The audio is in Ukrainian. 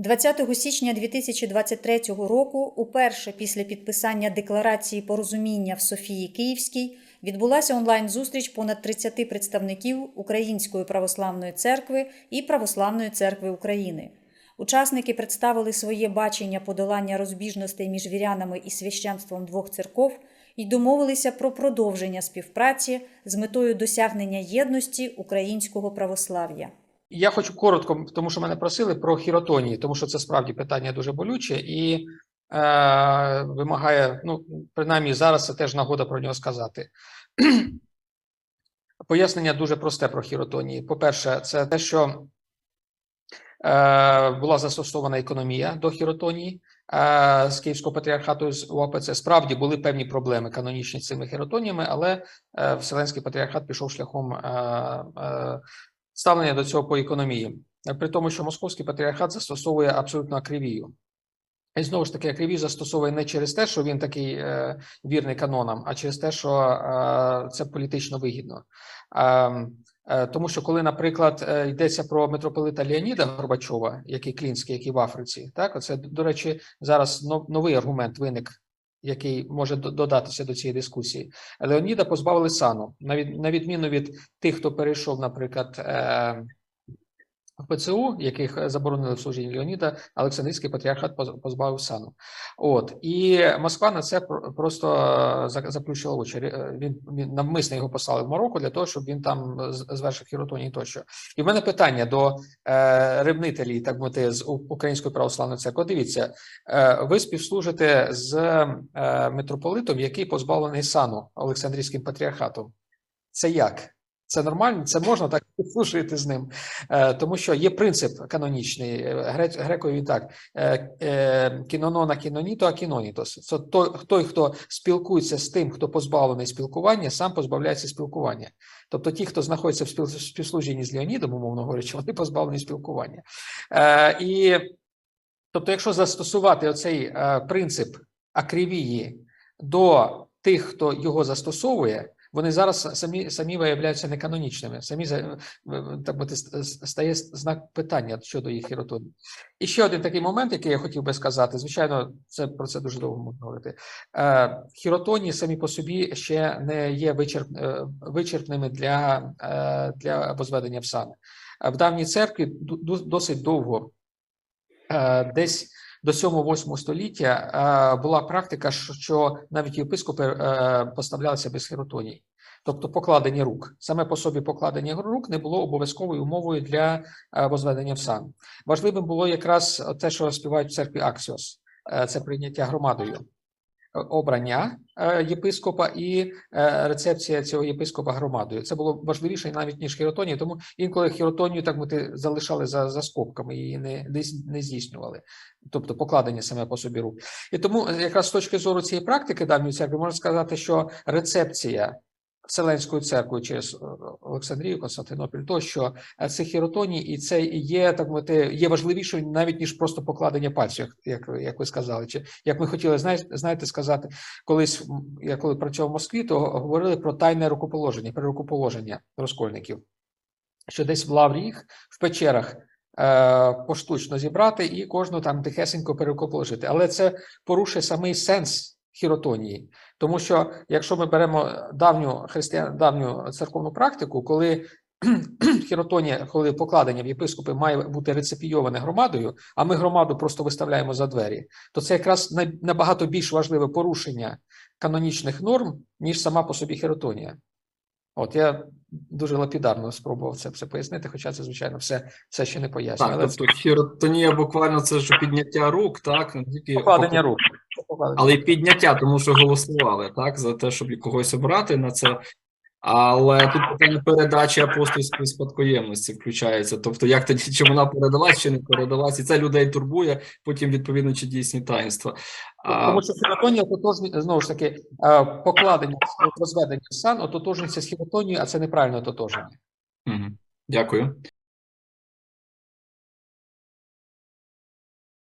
20 січня 2023 року, уперше після підписання декларації порозуміння в Софії Київській, відбулася онлайн-зустріч понад 30 представників Української православної церкви і Православної церкви України. Учасники представили своє бачення подолання розбіжностей між вірянами і священством двох церков і домовилися про продовження співпраці з метою досягнення єдності українського православ'я. Я хочу коротко, тому що мене просили про хіротонії, тому що це справді питання дуже болюче і е, вимагає, ну, принаймні, зараз це теж нагода про нього сказати. Пояснення дуже просте про хіротонії. По-перше, це те, що е, була застосована економія до хіротонії е, з Київського патріархату з УАПЦ. Справді були певні проблеми канонічні з цими хіротоніями, але е, Вселенський патріархат пішов шляхом. Е, е, ставлення до цього по економії, при тому, що московський патріархат застосовує абсолютно акривію. І знову ж таки, акривію застосовує не через те, що він такий е, вірний канонам, а через те, що е, це політично вигідно. Е, е, тому що, коли, наприклад, е, йдеться про митрополита Леоніда Горбачова, який клінський, який в Африці, так це, до речі, зараз нов- новий аргумент виник який може додатися до цієї дискусії. Леоніда позбавили сану, на на відміну від тих, хто перейшов, наприклад, е, ПЦУ, яких заборонили в служінні Леоніда, Олександрійський патріархат позбавив сану. От і Москва на це просто е, заплющила очі. Він, він навмисно його послали в Марокко для того, щоб він там звершив хіротонії тощо. І в мене питання до е, ревнителів, так мовити, з Української православної церкви. Дивіться, е, ви співслужите з е, митрополитом, який позбавлений сану Олександрійським патріархатом. Це як? Це нормально? Це можна так служити з ним, Е, тому що є принцип канонічний. е, гре- Грекою він так: е, кінонона кіноніто, а кінонітос. Це той, хто спілкується з тим, хто позбавлений спілкування, сам позбавляється спілкування. Тобто, ті, хто знаходиться в співслужінні з Леонідом, умовно говорячи, вони позбавлені спілкування. І тобто, якщо застосувати оцей принцип акривії до тих, хто його застосовує, вони зараз самі самі виявляються неканонічними. Самі так би стає знак питання щодо їх хіротонії. І ще один такий момент, який я хотів би сказати. Звичайно, це про це дуже довго можна говорити. Е, хіротонії самі по собі ще не є вичерп, е, вичерпними для, е, для возведення. Е, В давній церкві досить довго, десь до 7-8 століття е, була практика, що- навіть єпископи е, поставлялися без хіротоній, тобто покладення рук. Саме по собі покладення рук не було обов'язковою умовою для е, возведення в сан. Важливим було якраз те, що співають в церкві Аксіос, це прийняття громадою. Обрання е, єпископа і е, рецепція цього єпископа громадою. Це було важливіше навіть ніж хіротонія, тому інколи хіротонію так мати залишали за, за скобками не, не, не здійснювали, тобто покладення саме по собі рук. І тому е, якраз з точки зору цієї практики давньої церкви можна сказати, що рецепція Вселенською церквою через е, Олександрію, Константинополь, тощо е, це хіротонії, і це є так мовити, є важливішою навіть ніж просто покладення пальців, як, як, ви сказали. Чи як ми хотіли знаєте, сказати, колись я коли працював в Москві, то говорили про тайне рукоположення, про рукоположення розкольників, що десь в лаврі їх в печерах е, поштучно зібрати і кожну там тихесенько перерукоположити. Але це порушує самий сенс хіротонії. Тому що якщо ми беремо давню християн, давню церковну практику, коли хіротонія, коли покладення в єпископи має бути рецепійоване громадою, а ми громаду просто виставляємо за двері, то це якраз набагато більш важливе порушення канонічних норм, ніж сама по собі хіротонія. От я дуже лапідарно спробував це все пояснити, хоча це, звичайно, все, все ще не пояснює. Так, Але тобто хіротонія буквально це ж підняття рук, так? Це покладення рук. Але й підняття, тому що голосували, так, за те, щоб когось обрати на це. Але тут питання передачі апостольської спадкоємності включається. Тобто, як тоді, чи вона передалась, чи не передалась, і це людей турбує, потім відповідно чи дійсні таїнства. Тому що хіротонія ототожні, знову ж таки, покладення розведення сан ототожнюється з хіротонією, а це неправильне ототожнення. Мгм. Дякую.